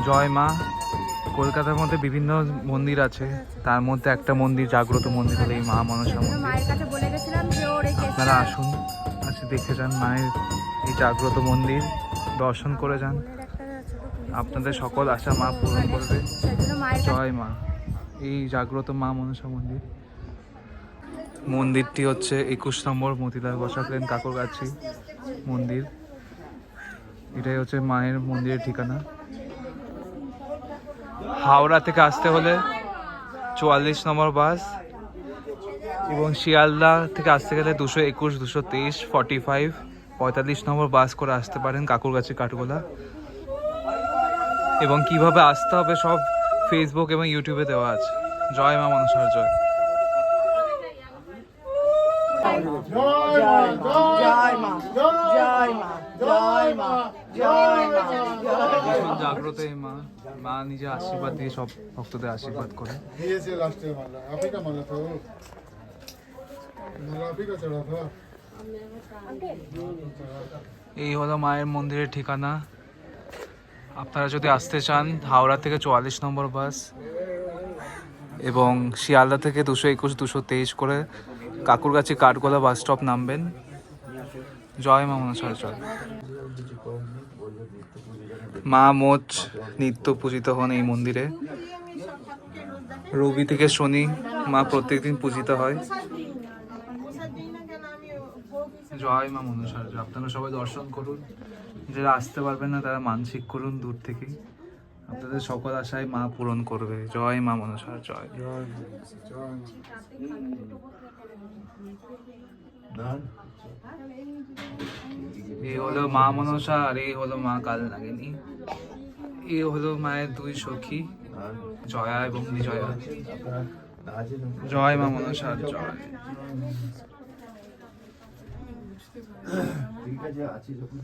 জয় মা। কলকাতার মধ্যে বিভিন্ন মন্দির আছে। তার মধ্যে একটা মন্দির জাগ্রত মন্দির হলো এই মা মনসা মন্দির। আপনারা আসুন আসে দেখে যান মায়ের এই জাগ্রত মন্দির দর্শন করে যান। আপনাদের সকল আশা মা পূরণ করবে। মায়ের কাছে জয় মা। এই জাগ্রত মা মনসা মন্দির। মন্দিরটি হচ্ছে একুশ নম্বর মতিলাল বসাক লেন কাকুরগাছি মন্দির। এটাই হচ্ছে মায়ের মন্দিরের ঠিকানা। হাওড়া থেকে আসতে হলে চুয়াল্লিশ নম্বর বাস এবং শিয়ালদা থেকে আসতে গেলে দুশো একুশ, দুশো তেইশ ফর্টি ফাইভ পঁয়তাল্লিশ নম্বর বাস করে আসতে পারেন কাকুরগাছি কাঠগোলা। এবং কীভাবে আসতে হবে সব ফেসবুক এবং ইউটিউবে দেওয়া আছে। জয় মা মনসার জয়। জয় মা জয় মা। জাগ্রত এই মা। মা। নিজে আশীর্বাদ দিয়ে সব ভক্তদের আশীর্বাদ করে। এই হলো মায়ের মন্দিরের ঠিকানা। আপনারা যদি আসতে চান হাওড়া থেকে চুয়াল্লিশ নম্বর বাস এবং শিয়ালদা থেকে দুশো একুশ দুশো তেইশ করে কাকুরগাছি কাঠগোলা বাস স্টপ নামবেন। জয় মা মনসার জয়। মা মোচ নিত্য পূজিত হন এই মন্দিরে। রবি থেকে শনি মা প্রত্যেকদিন পূজিত হয়। জয় মা মনসার জয়। আপনারা সবাই দর্শন করুন। যারা আসতে পারবেন না, তারা মানসিক করুন দূর থেকে। আপনাদের সকল আশায় মা পূরণ করবে। জয় মা মনসার জয়। এই হলো মা মনসা আর এই হলো মা কাল নাগিনী এই হলো মায়ের দুই সখী জয়া এবং বিজয়া। জয় মা মনসা জয়। ঠিক আছে আছি যখন।